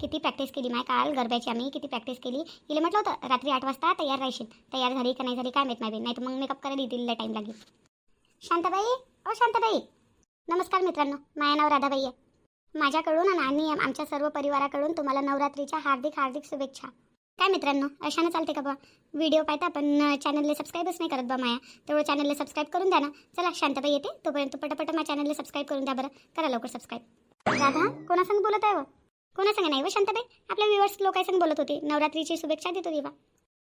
किती प्रॅक्टिस केली? माय काल गरब्याची आम्ही किती प्रॅक्टिस केली? तिला म्हटलं होतं रात्री आठ वाजता तयार राहशील. तयार झाली का नाही झाली काय माहीत नाही नाही तर मग मेकअप करायला तिला टाईम लागेल. शांताबाई? ओ शांताबाई! नमस्कार मित्रांनो माझं नाव राधाबाई आहे. माझ्याकडून आणि आमच्या सर्व परिवाराकडून तुम्हाला नवरात्रीच्या हार्दिक हार्दिक शुभेच्छा. काय मित्रांनो अशानं चालते का बा व्हिडिओ पाहता पण चॅनलला सबस्क्राईबच नाही करत बा माया. तेवढं चॅनलला सबस्क्राईब करून द्या ना. चला शांताबाई येते. तोपर्यंत पटापट माझ्या चॅनलला सबस्क्राईब करून द्या बरं. करा लवकर सबस्क्राईब राधा कोणासंग बोलत आहे कोणा सांगा नाही व शांताबाई? आपल्या व्ह्युअर्स लोकांसंग बोलत होती. नवरात्रीची शुभेच्छा देत होती बा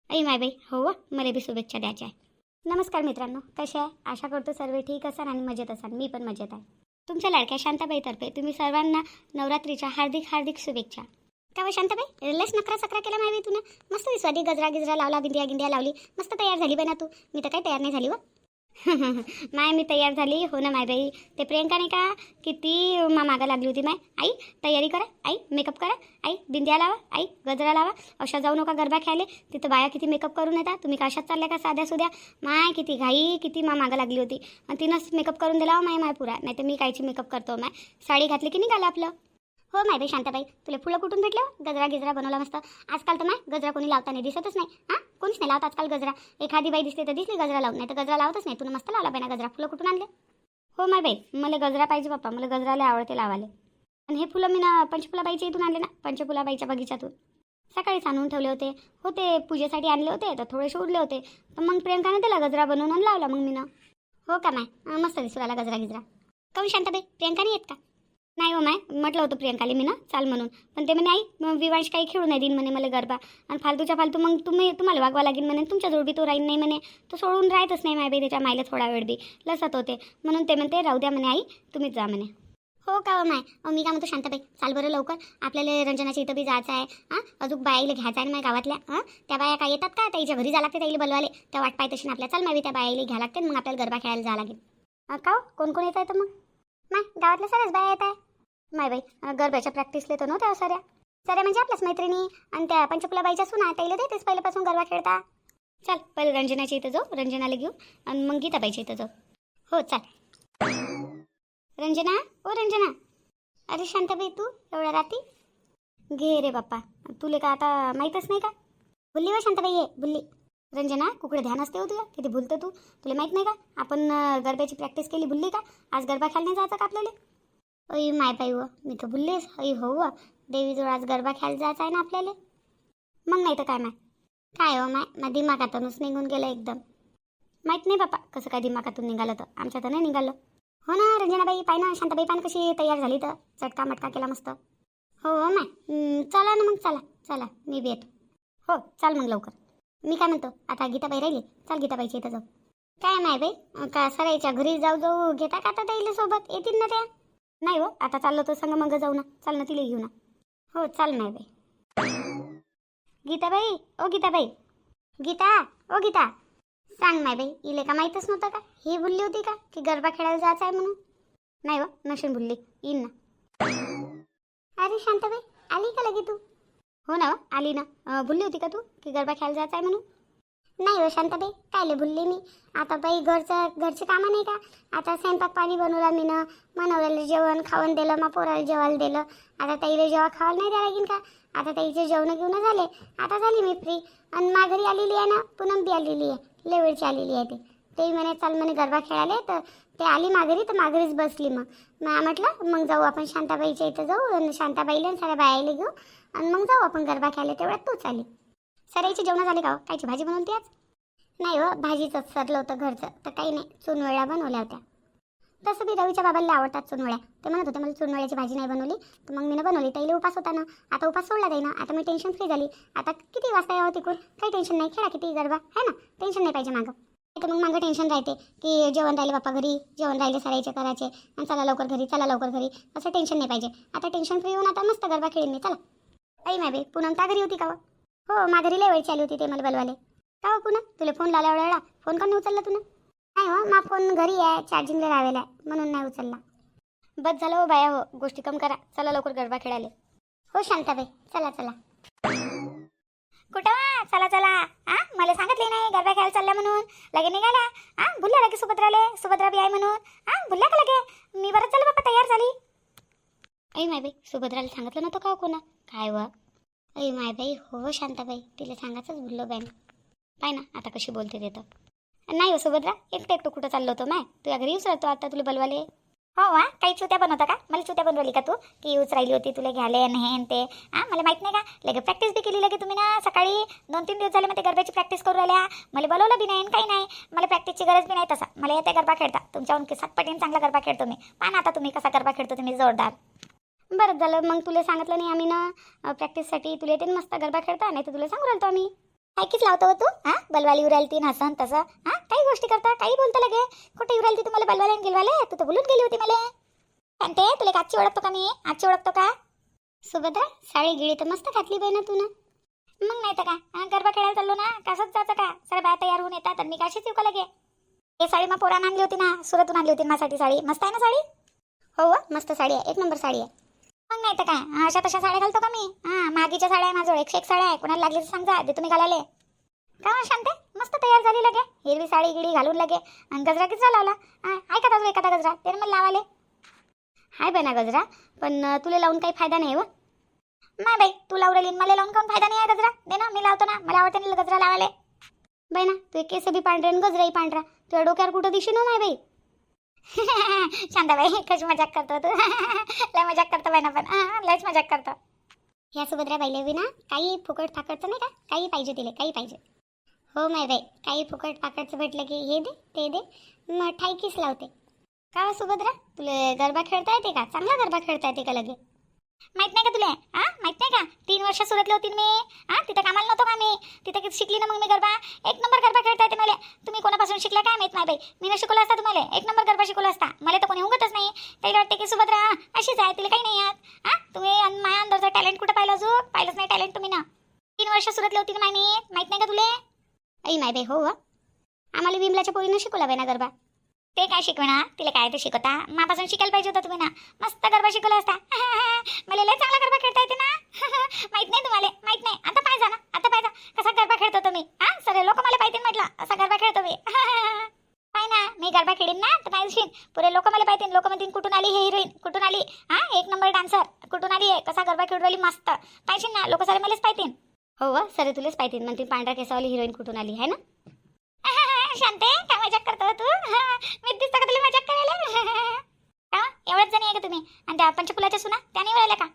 ऐ माय बाई हो व मला बी शुभेच्छा द्यायच्या आहे नमस्कार मित्रांनो कसे आहे? आशा करतो सर्व ठीक असाल आणि मजेत असाल. मी पण मजेत आहे. तुमच्या लाडक्या शांताबाईतर्फे तुम्ही सर्वांना नवरात्रीच्या हार्दिक हार्दिक शुभेच्छा. का व शांताबाई लस नकरा सकरा केला माहिती तुला मस्त दिसवादी गजरा गिजरा लावला बिंदिया गिंडिया लावली. मस्त तयार झाली बाई ना तू. मी तर काही तयार नाही झाली व. माय मी तयार झाली. हो ना माय बाई. ते प्रियंका नाही का? किती मा मागा लागली होती माय. आई तयारी करा. आई मेकअप करा. आई बिंद्या लावा. आई गजरा लावा. अशा जाऊ नका गरबा खेळले तिथं बाया किती मेकअप करून येतात. तुम्ही कशात चालल्या का साध्या सुद्या माय किती घाई किती मा मागा लागली होती. आणि तिनंच मेकअप करून दिला हो माय माय पुरा. नाही तर मी कायची मेकअप करतो हो माय. साडी घातली की निघालं आपलं? हो माय शांताबाई तुला फुलं कुठून भेटलं? गजरा गिजरा बनवला मस्त. आजकाल तर माय गजरा कोणी लावताना दिसतच नाही. हां? कोणीच नाही लावत आजकाल गजरा. एखादी बाई दिसते तर दिसली गजरा लावून नाही तर गजरा लावतच नाही. तुला मस्त लावला बाई ना गजरा. फुलं कुठून आणले? हो माय बाई मला गजरा पाहिजे बाप्पा. मला गजराला आवडते लावाले आणि हे फुलं मी ना पंचफुलाबाईच्या इथून आणले ना पंचफुलाबाईच्या बगीच्यातून. सकाळीच आणून ठेवले होते. होते पूजेसाठी आणले होते तर थोडेसे उरले होते. तर मग प्रियंकाने त्याला गजरा बनवून आणि लावला मग मी ना. हो का माय? मस्त दिसू आला गजरा गिजरा. काऊन शांताबाई प्रियंकाने येत का? नाही हो माय म्हटलं होतं प्रियंकाले मी ना चाल म्हणून. पण ते म्हणे आई मग विवांश काही खेळू नाही देईन म्हणे मला गरबा. आणि फालतूच्या फालतू मग तुम्ही तुम्हाला वागवा लागेल म्हणे तुमच्याजवळ बी तो राहीन नाही म्हणे. तो सोडून राहतच नाही माय बाई त्याच्या मायला थोडा वेळ बी. लसत होते. म्हणून ते म्हणते राहू द्या म्हणे आई तुम्हीच जा म्हणे. हो का हो माय? अहो मी काय म्हणतो शांताबाई चाल बरं लवकर. आपल्याला रंजनाच्या इथं बी जायचं आहे. हां? अजून बाईला घ्यायचं आहे ना माझ्या गावातल्या? हां? त्या बाया काय येतात का? त्याच्या घरी जा लागते त्याला बोलवाले त्या वाट पाय तशी आपल्या. चाल मावी त्या बाईला घ्या लागते मग आपल्याला गरबा खेळायला जावं लागेल. का हो? कोण कोण येत आहे तर मग? माय गावातल्या सगळ्याच बाया येत आहे. माय बाई गरब्याच्या प्रॅक्टिसले तर नव्हत्या साऱ्या. साऱ्या म्हणजे आपल्याच मैत्रिणी आणि त्या पंचकुलाबाईच्या सुना त्याला देतेच पहिल्यापासून गरबा खेळता. चल पहिले रंजनाच्या इथं जाऊ रंजनाला घेऊ आणि मग गीताबाईच्या इथं जाऊ. हो चाल. रंजना ओ रंजना. अरे शांताबाई तू एवढ्या राती? घे रे बाप्पा. तुले का आता माहीतच नाही का? बुल्ली व हो शांताबाई ये बुल्ली रंजना कुकडे ध्यान असते हो तुला किती भुलतं तू. तुला माहीत नाही का? आपण गरब्याची प्रॅक्टिस केली भुलली का? आज गरबा खेळायला नाही जायचं का आपल्याला? अय माय बाई व मी तर भुललेच अय हो व देवीजवळ आज गरबा खेळायला जायचं आहे ना आपल्याला? मग नाही तर काय माय? काय हो माय? मग दिमागातूनच निघून गेलं एकदम. माहीत नाही बापा कसं काय दिमागातून निघालं तर? आमच्या तर नाही निघालं. हो ना रंजनाबाई पाय ना शांताबाई पान कशी तयार झाली तर? चटका मटका केला मस्त. हो हो माय. चला ना मग चला चला मी बी येतो. हो चाल मग लवकर. मी काय म्हणतो आता गीताबाई राहिली? चाल गीताबाईच्या इथं जाऊ. काय माय बाई? अं, का सराईच्या घरी जाऊ जाऊ घेता का आता सोबत? येतील ना त्या? नाही हो आता चाललं तर सांगा मग जाऊ ना. चाल ना तिला घेऊ ना. हो चाल नाही बाई. गीताबाई ओ गीताबाई. गीता ओ गीता. सांग माय बाई इले का माहीतच नव्हतं का? ही बोलली होती का? की गरबा खेळायला जायचं आहे म्हणून? नाही हो नशीन बोलली. येईन ना. अरे शांताबाई आली का लगे तू? हो ना हो, आली ना. भुलली बोलली होती का तू की गरबा खेळायला जायचं आहे म्हणून? नाही हो शांताबाई कायले बोलली मी? आता बाई घरचं घरचे कामं नाही का? आता स्वयंपाक पाणी बनवला मी ना मनवलेलं जेवण खावण दिलं मग पोराला जेवायला दिलं. आता ताईला जेव्हा खावायला नाही द्या लागेल का? आता ताईचे जेवण घेऊन झाले. आता झाली मी फ्री आणि माघारी आलेली आहे ना पूनम बी आलेली आहे. लेवळची आलेली आहे ते. तेही म्हणे चाल म्हणे गरबा खेळाले तर ते आली माघारी तर माघारीच बसली मग. मग म्हटलं मग जाऊ आपण शांताबाईच्या इथं जाऊ. आणि शांताबाईला आणि साऱ्या बायाला घेऊ. आणि मग जाऊ आपण गरबा खेळायला. तेवढ्यात तूच आली. सराईची जेवण झाली का हो? कायची भाजी बनवली आज? नाही हो भाजीचंच सरलं होतं घरचं. तर काही नाही चुनवळ्या बनवल्या होत्या. तसं बी रवीच्या बाबाला आवडतात चुनवळ्या. ते म्हणत होते मला चुनवळ्याची भाजी नाही बनवली. तर मग मी बनवली. ताईला उपास होता ना. आता उपास सोडला जाईना. आता मी टेन्शन फ्री झाली. आता किती वाजता यावं तिकडून? काही टेन्शन नाही. खेळा किती गरबा. आहे ना? टेन्शन नाही पाहिजे मागं. तर मग मागं टेन्शन राहते की जेवण राहिले बाप्पा घरी जेवण राहिले सरायचे करायचे. आणि चला लवकर घरी चला लवकर घरी. असं टेन्शन नाही पाहिजे. आता टेन्शन फ्री होऊन आता मस्त गरबा खेळीन मी. चला. आई माय बाई पूनम का घरी होती का हो? हो? हो माघारी लय वेळची आली होती ते मला बलवाले का हो पुन्हा तुला फोन लावला वेळा फोन का नाही उचलला तुला नाही हो मा फोन घरी आहे चार्जिंगला लावेला आहे म्हणून नाही उचलला. बस झालं हो बाया हो. गोष्टी कम करा. चला लवकर गरबा खेळायला. हो शांताबाई. चला चला. कुठं वा? चला चला. हा मला सांगितले नाही गरबा खेळायला चालला म्हणून. लगे निघाला. हा भुलल्या लगे सुभद्राले सुभद्रा बी आहे म्हणून. हा भुलल्या का लगे? मी बरं चला बाप्पा तयार झाली. ऐ माय बाई सुभद्राला सांगितलं नव्हतं का हो कोणा? काय वा? अरे माय बाई हो शांताबाई तिला सांगायचंच भुललो बाई पाय ना आता कशी बोलते ते तर. नाही हो सुभद्रा एकटं एकटं कुठं चाललो होतो माय? तुझ्या घरी येऊच राहतो आता तुला बलवाले हो वा काही चुत्या बनवता का? मला चुत्या बनवली का तू? की येऊच राहिली होती तुला घ्याले आणि हे ते. हां मला माहीत नाही का? लगे प्रॅक्टिस बी केली लगे तुम्ही ना सकाळी दोन तीन दिवस झाले मग ते गरब्याची प्रॅक्टिस करू राहिल्या. मला बोलवलं बी नाही आणि काही नाही. मला प्रॅक्टिसची गरज बी नाही तसा. मला येते गरबा खेळता. तुमच्याहून के सात पटीन चांगला गरबा खेळतो मी. पहा आता तुम्ही कसा गरबा खेळतो तुम्ही जोरदार. बरं झालं. मग तुला सांगितलं नाही आम्ही ना प्रॅक्टिससाठी तुला येते ना मस्त गरबा खेळता नाही तर तुला सांगू राहिलो आम्ही. ऐकीच लावतो तू हां? बलवाली उरायला ती हसन तसं हां? काही गोष्टी करता काही बोलता लगे. कुठे उरायला ती तुम्हाला बलवाले गेलवाले? तू तर बोलून गेली होती मला. सांगते तुला एक आजची ओळखतो का मी? आजची ओळखतो का? सुभद्रा साडी गिळी तर मस्त घातली बाई ना तू ना. मग नाही तर का गरबा खेळायला चाललो ना कसंच जायचं का? सर बाया तयार होऊन येतात तर मी काशीच येऊ का लगे? हे साडी मग पोरानं आणली होती ना सुरतून आणली होती माझ्यासाठी साडी. मस्त आहे ना साडी? हो हो मस्त साडी आहे. एक नंबर साडी आहे. मग नाही तर काय? अशा तशा साड्या घालतो का मी? हां मागीच्या साड्या आहे माझं एकशे एक साड्या आहे. कोणाला लागली तर सांगा ते तुम्ही घालाले का शांत शांते? मस्त तयार झाली लगे. हिरवी साडी गिडी घालून लगे. आणि गजरा किती लावला? ऐका अजून एखादा गजरा? ते मला लावाले. हाय बाय गजरा पण तुला लावून काही फायदा नाही हो. नाही बाई तू लावून राहिली मला लावून काऊन फायदा नाही आहे गजरा? दे ना मी लावतो ना. मला आवडते ना गजरा लावाले बाई ना तू केस बी पांढरे आणि गजराही पांढरा. तुझ्या डोक्यावर कुठं दिशी नाही बाई. शांताबाई कशी मजाक करतो तू? लय मजाक करतो बाई ना पण. लयच मजाक करतो. ह्या सुभद्रा बाईले बी ना काही फुकट फाकटचं नाही का? काही पाहिजे तिले काही पाहिजे. हो माय बाई काही फुकट फाकटचं भेटलं की हे दे ते दे मग ठायकीच लावते. का हो सुभद्रा? तुला गरबा खेळता येते का? चांगला गरबा खेळता येते का लगे? माहीत नाही का तुला? हा माहीत नाही का? तीन वर्ष सुरतले होती मी. हा तिथं कामाला नव्हतो का मी? तिथं किती शिकली ना मग मी गरबा? एक नंबर गरबा खेळता येते मला. तुम्ही कोणापासून शिकला काय माहीत नाही बाई? मी ना शिकवलं असता तुम्हाला. एक नंबर गरबा शिकवला असता. मला तर कोणी उगतच नाही. त्याला वाटते की सुभद्रा अशीच आहे तिला काही नाही यात. हा तुम्ही अन माझ्या अंदरचा टॅलेंट कुठं पाहिलं अजून? पाहिलंच नाही टॅलेंट तुम्ही ना. तीन वर्ष सुरतले होती ना मी. माहीत नाही का तुले? ऐ माय बाई हो, हो. आम्हाला विमलाच्या पोळीनं शिकवला बाई ना गरबा. ते काय शिकवणार तिला काय ते शिकवता? मापासून शिकायला पाहिजे होता तुम्ही ना. मस्त गरबा शिकवला असता. मला लय चांगला गरबा खेळता येते ना. माहीत नाही तुम्हाला. माहीत नाही. आता पाहिजे ना. आता पाहिजे कसा गरबा खेळतो तुम्ही? हा? सगळे लोक मला पाहिजे म्हटलं. असा गरबा खेळतो मी. पाय ना. मी गरबा खेळीन ना तर पाहिजे पुरे लोक मला पाहिजे. लोक म्हणतील कुठून आली हे हिरोईन? कुठून आली? हा? एक नंबर डान्सर. कुठून आली आहे कसा गरबा खेळू राहिली मस्त. पाहिजे ना. लोक सारे मलाच पाहिजे. हो व सरे तुलेच पाहिजे. म्हणतील पांढऱ्या केसावाली हिरोईन कुठून आली? आहे ना? शांते काय मजाक करतो तू? मी दिसतो का तुला मजाक करायला? का एवढंच जणी आहे का तुम्ही? आणि त्या पंचफुलाच्या सुना त्या नाही का?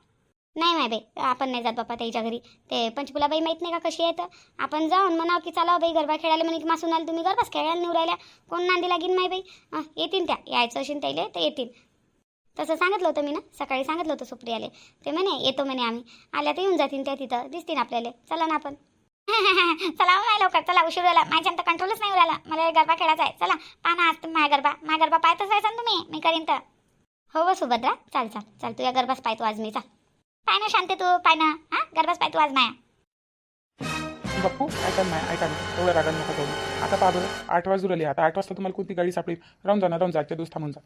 नाही माय बाई आपण नाही जात बाप्पा त्याच्या घरी. ते पंचफुलाबाई माहीत नाही का कशी येतं आपण जाऊन म्हणावं की चला हो बाई गरबा खेळायला म्हणे की मासून आले तुम्ही गरबाच खेळायला निवडायला. कोण नांदी लागीन माय बाई? येतील त्या. यायचं असेल त्याले तर येतील तसं सांगितलं होतं मी ना? सकाळी सांगितलं होतं सुप्रियाले. ते म्हणे येतो म्हणे आम्ही. आल्या तर येऊन जातील त्या तिथं. दिसतील आपल्याला. चला ना आपण. चला हो, नाही लवकर. चला उशीर झाला. माझ्या तर कंट्रोलच नाही उराला मला गरबा खेळायचा आहे. चला पहा ना आज तुम्ही माझ्या गरबा. माझ्या गरबा पाहतच आहे तुम्ही. मी करीन तर. हो हो सुभद्रा. चाल चाल. चाल तुझ्या गरबाच पाहतो आज मी. चाल. पाय ना शांती तू. पाय ना. हा? गरबाच पाहतो आज माया. बप्पू ऐका ना ऐका ना. एवढ्या रागाने नका आता पहा बरं. आठ वाजू राहिले. आता आठ वाजता तुम्हाला कोणती गाडी सापडेल? राहून जा ना राहून जा. आजच्या दिवस थांबून जा.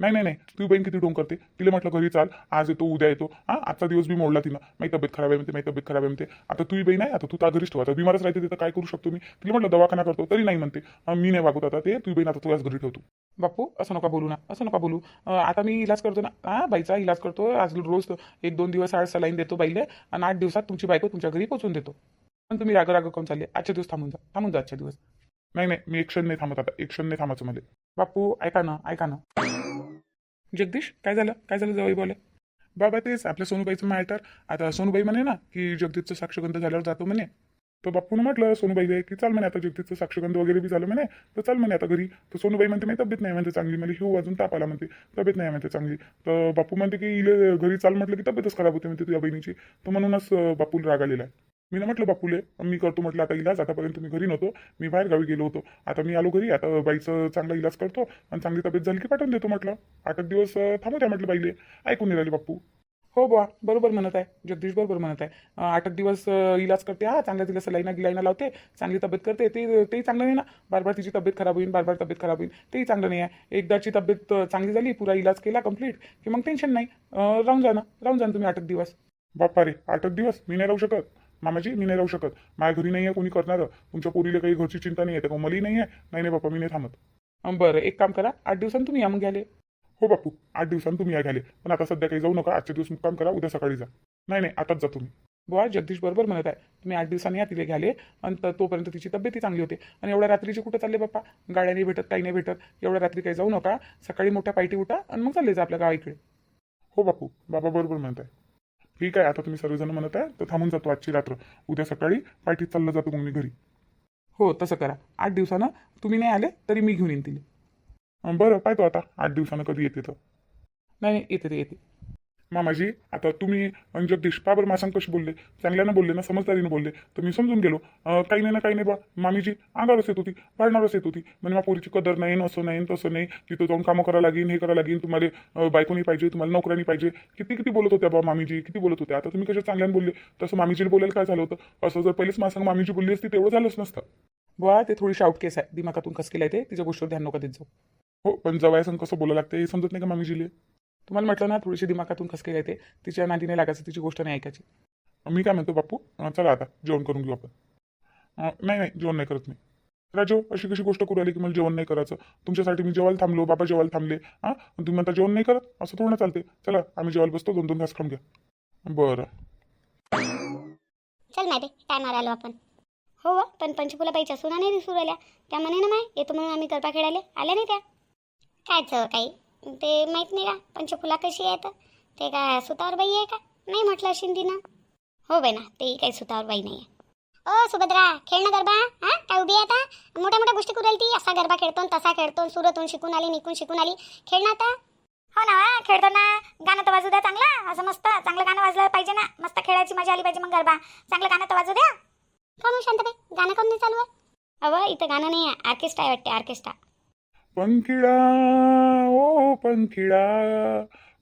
नाही नाही नाही. तू बहीण किती डोंग करते? तिला म्हटलं घरी चाल. आज येतो उद्या येतो. हां आजचा दिवस बी मोडला तिनं. माझी तब्येत खराब आहे म्हणते माझी तब्येत खराब आहे म्हणते. आता तुझी बहीण आहे आता तू घरीच ठेव. आता बिमारच राहते तिथं काय करू शकतो मी? तिला म्हटलं दवाखाना करतो. तरी नाही म्हणते. मी नाही वागवत आता ते. तुझी बहीण आता तुझ्याच घरी ठेवतो. बाप्पू असं नका बोलू ना. असं नका बोलू. आता मी इलाज करतो ना. हां बाईचा इलाज करतो. आज रोज एक दोन दिवस आज सलाईन देतो बाईले आणि आठ दिवसात तुमची बायको तुमच्या घरी पोहोचून देतो. पण तुम्ही राग राग कोण चालले? आजच्या दिवस थांबून जा. थांबून जा आजच्या दिवस. नाही नाही. मी एक क्षण नाही थांबत आता. एक क्षण नाही थांबायचं मला. बापू ऐका ना ऐका ना. जगदीश काय झालं? काय झालं जवळ बोले बाबा तेच आपल्या सोनूबाईचं मॅटर. आता सोनूबाई म्हणे ना की जगदीशचं साक्षगंध झाल्यावर जातो म्हणे. तर बापून म्हटलं सोनूबाईला की चाल म्हणे आता जगदीशचं साक्षगंध वगैरे बी झालं म्हणे. तर चाल म्हणे आता घरी. तर सोनूबाई म्हणते मी तब्येत नाही म्हणते चांगली. म्हणजे हिव वाजून ताप आला म्हणते तब्येत नाही म्हणते चांगली. तर बापू म्हणते की इले घरी चाल म्हटलं की तब्येतच खराब होते. म्हणते तुझ्या बहिणीची. तर म्हणूनच अं, बापूला राग आलेला आहे. मी ना म्हटलं बापूले मी करतो म्हटलं आता इलाज. आतापर्यंत मी घरी नव्हतो. मी बाहेर गावी गेलो होतो. आता मी आलो घरी. आता बाईचं चांगला इलाज करतो आणि चांगली तब्येत झाली की पाठवून देतो म्हटलं. आठ एक दिवस थांबू द्या म्हटलं बाईले. ऐकून राहिले बापू हो बुवा बरोबर म्हणत आहे. जगदीश बरोबर म्हणत आहे. आठ एक दिवस इलाज करते. हा चांगल्या तिला सलाईना गिलाईना लावते. चांगली तब्येत करते. ते तेही चांगलं नाही ना. बार बार तिची तब्येत खराब होईल बार बार तब्येत खराब होईल तेही चांगलं नाही आहे. एकदाची तब्येत चांगली झाली पुरा इलाज केला कंप्लीट की मग टेन्शन नाही. राहून जा ना. राहून जा ना तुम्ही आठ एक दिवस. बाप्पा रे आठ एक दिवस? मी नाही राहू शकत. मामाजी मी नाही राहू शकत. माझ्या घरी नाही आहे कोणी करणार. तुमच्या पोरीला काही घरची चिंता नाही आहे तर मलाही नाही आहे नाही नाही बाप्पा मी नाही थांबत. बरं एक काम करा. आठ दिवसांनी तुम्ही या मग घ्याले हो बापू आठ दिवसांनी तुम्ही या घाले पण आता सध्या काही जाऊ नका. आजचे दिवस मुक्काम करा. उद्या सकाळी जा. नाही नाही आताच जा तुम्ही. बुवा जगदीश बरोबर म्हणत आहे. तुम्ही आठ दिवसांनी या तिथे घ्याले आणि तोपर्यंत तिची तब्येती चांगली होते. आणि एवढ्या रात्रीचे कुठं चालले बाप्पा? गाड्या नाही भेटत काही नाही भेटत. एवढ्या रात्री काही जाऊ नका. सकाळी मोठ्या पायटी उठा. आणि मग चालले जा आपल्या गावाकडे हो बापू बाबा बरोबर म्हणत आहे ठीक आहे आता तुम्ही सर्वजण म्हणत आहे तर थांबून जातो आजची रात्र. उद्या सकाळी पायटीत चाललं जातो मग मी घरी. हो तसं करा. आठ दिवसानं तुम्ही नाही आले तरी मी घेऊन येईन तिला. बरं पाहतो आता. आठ दिवसानं कधी येते तर. नाही नाही येते ते येते. मामाजी आता तुम्ही आणि जगदीश का बरं मासांग कशी बोलले? चांगल्यानं बोलले ना समजदारीनं बोलले. तर मी समजून गेलो. काही नाही ना काही नाही बा. मामीजी अंगावरच येत होती भांडणारच येत होती. म्हणजे मा पोरीची कदर नाही असं नाही तसं नाही. तिथं जाऊन कामं करावं लागेल हे करावं लागेल तुम्हाला बायकोनी पाहिजे तुम्हाला नोकरानी पाहिजे. किती किती बोलत होत्या बा मामीजी किती बोलत होत्या. आता तुम्ही कशा चांगल्यानं बोलले? तसं मामीजीला बोलायला काय झालं होतं? असं जर पहिलेच मासांग मामीजी बोलली असती तेवढं झालंच नसतं. बुवा ते थोडीशी आउट केस आहे. दिमागातून खसकेला येते तिच्या गोष्टीवर ध्यान नका देत जाऊ. हो पण जवळ कसं बोलायला लागतं हे समजत नाही का मामीजीले? तुम्हाला म्हटलं ना थोडीशी दिमागातून खसके येते? तिच्या नादीने लागायचं तिची गोष्ट नाही ऐकायची. मी काय म्हणतो बापू? चला आता जेवण करून घेऊ आपण. नाही नाही जेवण नाही करत मी. राजो अशी कशी गोष्ट करू आली की मला जेवण नाही करायचं? तुमच्यासाठी मी जेवायला थांबलो बाबा जेवायला थांबले. हां तुम्ही आता जेवण नाही करत? असं थोडं चालते. चला आम्ही जेवायला बसतो दोन दोन घास खाऊन घ्या. बरं. चल माहिती टायमावर आलो आपण. हो, हो पण पण पंचफुलाबाईच्या सुना नाही दिसू राहिल्या. त्या म्हणे ना माय येतो म्हणून आम्ही गरबा खेळायला. आल्या नाही त्या? कायचं काही? ते माहीत नाही का? पंचफुला कशी आहे तर? ते काय सुतावर बाई आहे का? नाही म्हटलं तिनं हो बाई ना ते काही सुतावर बाई नाही आहे. ओ सुभद्रा खेळ ना गरबा हा? काय उभी आहे आता? मोठ्या मोठ्या गोष्टी करू ती. असा गरबा खेळतो तसा खेळतो सुरतून शिकून आली निकून शिकून आली. खेळ ना आता. हो ना खेळतो ना. गाणं तर वाजू द्या चांगला. असं मस्त चांगलं गाणं वाजलं पाहिजे ना. मस्त खेळायची मजा आली पाहिजे मग गरबा. चांगलं गाणं तर वाजू द्या. कोण शांतबाई? गाणं कोण नाही चालू आहे? अव इथं गाणं नाही आहे. ऑर्केस्ट्रा आहे वाटते ऑर्केस्ट्रा पंखिडा ओ पंखिडा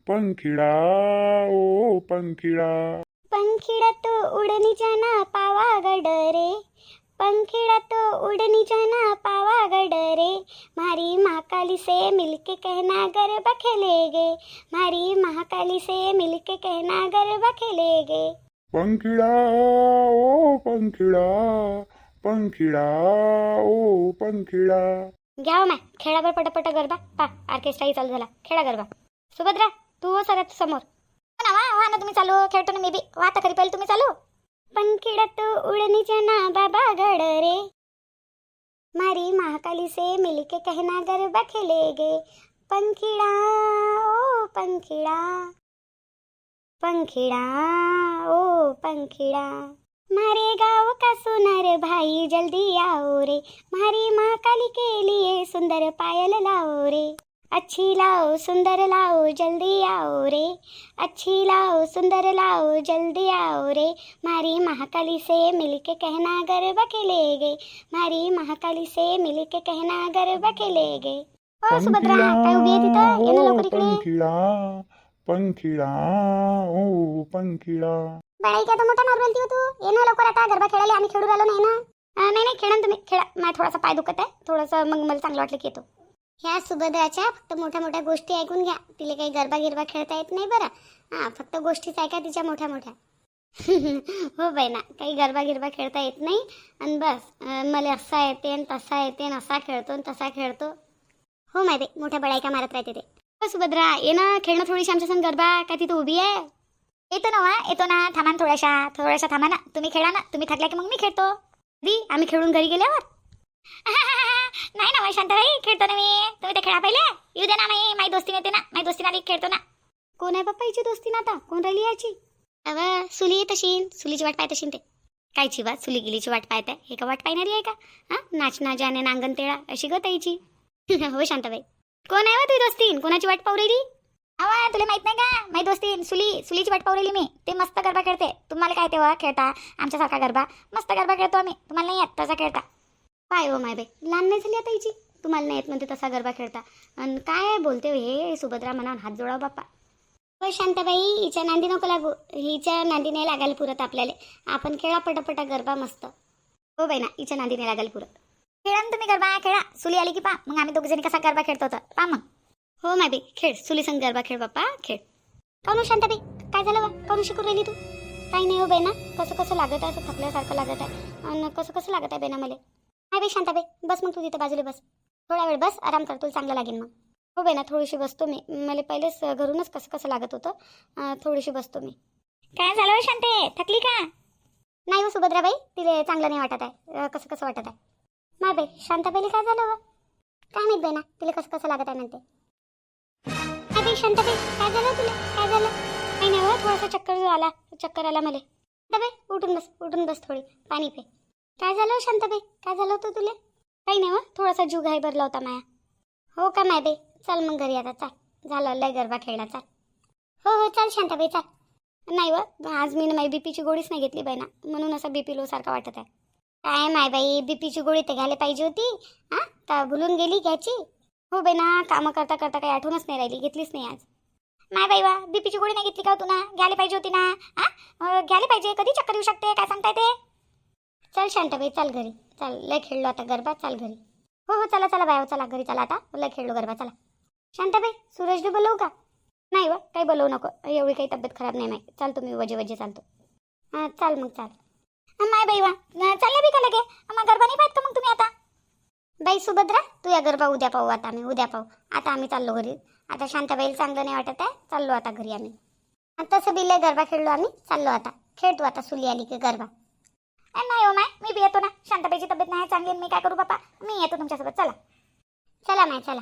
पंखिडा ओ पंखिडा पंखिड़ा तो उड़नी जाना पावागढ़ रे पंखिड़ा तो उड़नी जाना पावागढ़ रे मारी महाकाली से मिलके कहना गरबा खेलेगे मारी महाकाली से मिलके कहना गरबा खेलेगे पंखिडा ओ पंखिडा पंखिडा ओ पंखिडा घ्या हो मॅ माय खेळावर पटापट गरबा. पा ऑर्केस्ट्राही चालू झाला. खेळा गरबा. सुभद्रा तू हो सगळ्यात समोर. हो ना वा वा ना तुम्ही चालू खेळतो ना मी बी. वा आता खरी पहिले तुम्ही चालू. पंखिडात उडणीच्या ना बाबा गड रे. मारी महाकाली से मिलके कहना गरबा खेलेगे. पंखिड़ा ओ पंखिड़ा. पंखिड़ा ओ पंखिड़ा. मारे गाँव का सुनर भाई जल्दी आओ रे। मारी महाकाली के लिए सुंदर पायल लाओ रे। अच्छी लाओ सुंदर लाओ जल्दी आओ रे। अच्छी लाओ सुंदर लाओ जल्दी आओ रे। मारी महाकाली से मिलके कहना गरबा खेलेगे मारी महाकाली से मिलके कहना गरबा खेलेगे ओ सुभद्रा काय उभी आहे तिथं ये ना लवकर इकडे ओ पंखिडा। बळाई काय तर मोठा नॉर्मल तू? ये ना लवकर आता गरबा खेळायला आम्ही खेळू राहिलो नाही ना? अं, नाही नाही खेळा ना तुम्ही खेळा. माझा थोडासा पाय दुखत आहे. थोडंसं मग मला चांगलं वाटलं की येतो. ह्या सुभद्राच्या फक्त मोठ्या मोठ्या गोष्टी ऐकून घ्या. तिला काही गरबा गिरबा खेळता येत नाही बरं. हां फक्त गोष्टीच ऐका तिच्या मोठ्या मोठ्या. हो बाई ना काही गरबा गिरबा खेळता येत नाही. आणि बस अं, मला असा येते आणि तसा येते आणि असा खेळतो आणि तसा खेळतो. हो माहिती मोठ्या बळायका मारत राहते ते. हो सुभद्रा ये ना खेळणं थोडीशी आमच्या संग गरबा काय तिथं उभी आहे? येतो ना वा येतो ना. थांबा ना थोड्याशा थोड्याशा थांबा ना. तुम्ही खेळा ना. तुम्ही थकल्या की मग मी खेळतो. दी आम्ही खेळून घरी गेल्यावर? नाही ना वाई शांताबाई खेळतो ना मी. तुम्ही ते खेळा पहिले. येऊ दे ना माई माझी दोस्ती येते ना. माझी दोस्ती आली खेळतो ना. कोण आहे पप्पा हिची दोस्ती ना आता? कोण राहिली याची? अव सुली येत असेल सुलीची वाट पाहत असेल ते. कायची बात सुली गिलीची वाट पाहत आहे. हे का वाट पाहणारी आहे का? हां? नाचना जाने नांगण तेळा. अशी गत यायची हो शांताबाई. कोण आहे वा तुझी दोस्तीन कोणाची वाट पाहू राहिली? आवा तुला माहीत नाही का? माहीत दोस्ती सुली सुलीची वाट पावलेली राहिली मी. ते मस्त गरबा खेळते. तुम्हाला काय तेव्हा खेळता? आमच्यासारखा गरबा. मस्त गरबा खेळतो आम्ही. तुम्हाला नाही येत तसा खेळता. काय हो माय बाई. लहान नाही झाली आता हिची? तुम्हाला नाही येत म्हणते तसा गरबा खेळता. आणि काय बोलते हो हे? सुभद्रा म्हणा हात जोडाव बाप्पा. हो शांताबाई हिच्या नांदी नको लागू. हिच्या नांदी नाही लागायला पुरत आपल्याला. आपण खेळा पटापटा गरबा मस्त. हो बाई ना हिच्या नांदी नाही लागायला पुरत. खेळा ना तुम्ही गरबा खेळा. सुली आली की पा मग आम्ही दोघजणी कसा गरबा खेळतो तर. पा मग. हो माय बाई खेळ. सुली संग गरबा खेळ बाप्पा. खेळ. काऊन हो शांताबाई काय झालं बा? काऊन शिकून राहिली तू? काही नाही हो बाई ना. कसं कसं लागत आहे असं थकल्यासारखं लागत आहे. आणि कसं कसं लागत आहे बेना मला? नाही बाई शांताबाई बस मग तू तिथं बाजूला बस. थोडा वेळ बस. आराम कर. तुला चांगलं लागेल मग. हो बाई ना. थोडीशी बसतो मी. मला पहिलेच घरूनच कसं कसं लागत होतं. थोडीशी बसतो मी. काय झालं शांते? थकली का? नाही हो सुभद्राबाई. तिला चांगलं नाही वाटत आहे. कसं कसं वाटत आहे. नाही बाई शांताबाईला काय झालं हो? काय माहीत बाई ना. तिला कसं कसं लागत आहे म्हणते. बाई शांताबाई काय झालं तुला? काय झालं? काही नाही हो थोडासा चक्कर आला. चक्कर आला मला. शांताबाई उठून बस. उठून बस थोडी. पाणी पे. काय झालं हो शांताबाई काय झालं होतं तुला? काही नाही हो थोडासा जीव घाई भरला होता माया. हो का मायबाई चल मग घरी आता. चाल. झालं. लय गरबा खेळला. चाल. हो हो. चाल शांताबाई चाल. नाही व आज मी माय बीपीची गोळीच नाही घेतली बाई ना. म्हणून असं बीपी लो सारखा वाटत आहे. काय माय बाई? बीपीची गोळी तर घ्यायला पाहिजे होती. हां तर भुलून गेली घ्यायची. हो बाई ना कामं करता करता काही आठवणच नाही राहिली घेतलीच नाही आज. माय बाई वा बीपीची गोळी नाही घेतली का हो तू ना? घ्यायला पाहिजे होती ना? हां घ्यायला पाहिजे कधी चक्कर येऊ शकते? काय सांगता येते चल शांताबाई चल घरी. चल लय खेळलो आता गरबा चाल घरी. हो हो चला चला बाय हो, चला घरी चला आता. लय खेळलो गरबा चला. शांताबाई सूरजने बोलवू का? नाही व काही बोलवू नको. एवढी काही तब्येत खराब नाही माय. चाल तुम्ही वजे वजे चालतो. हां चाल मग चाल. नाही माय बाई वा चालले बी का लगे? मग गरबा नाही पाहत का मग तुम्ही आता? बाई सुभद्रा तू या गरबा उद्या पाहू आता आम्ही उद्या पाहू. आता आम्ही चाललो घरी. आता शांताबाईला चांगलं नाही वाटत आहे चाललो आता घरी आम्ही. आणि तसं बी गरबा खेळलो आम्ही. चाललो आता. खेळतो आता सुली आली की गरबा. नाही हो माय मी बी येतो ना. शांताबाईची तब्येत नाही चांगली मी काय करू बापा? मी येतो तुमच्यासोबत. चला. चला माय चला.